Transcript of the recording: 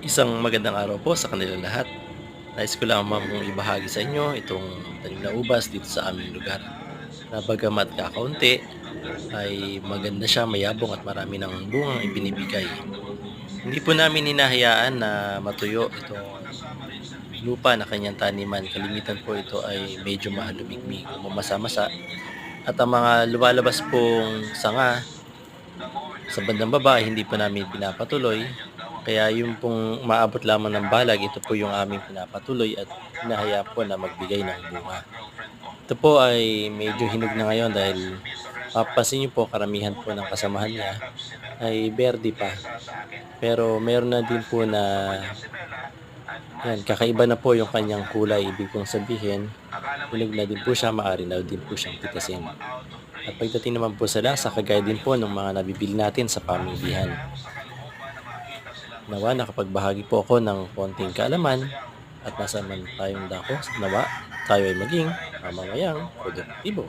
Isang magandang araw po sa kanila lahat. Nais ko lang mong ibahagi sa inyo itong tanim na ubas dito sa aming lugar. Na bagamat kakaunti, ay maganda siya, mayabong at marami ng bungang ibinibigay. Hindi po namin hinahayaan na matuyo itong lupa na kanyang taniman. Kalimitan po ito ay medyo mahalumigmig, mamasa-masa. At ang mga lumalabas pong sanga sa bandang baba ay hindi po namin pinapatuloy. Kaya yung pong maabot lamang ng balag, ito po yung aming pinapatuloy at hinahaya po na magbigay ng bunga. Ito po ay medyo hinog na ngayon dahil papasin niyo po karamihan po ng kasamahan niya ay berde pa. Pero meron na din po na yan, kakaiba na po yung kanyang kulay. Ibig kong sabihin, hinog na din po siya, maaari na din po siyang pitasin. At pagdating naman po sa lasa, kagaya din po ng mga nabibili natin sa pamilihan. Nawa, nakapagbahagi po ako ng konting kaalaman at nasa man tayong dako. Nawa, tayo ay maging mamamayang produktibo.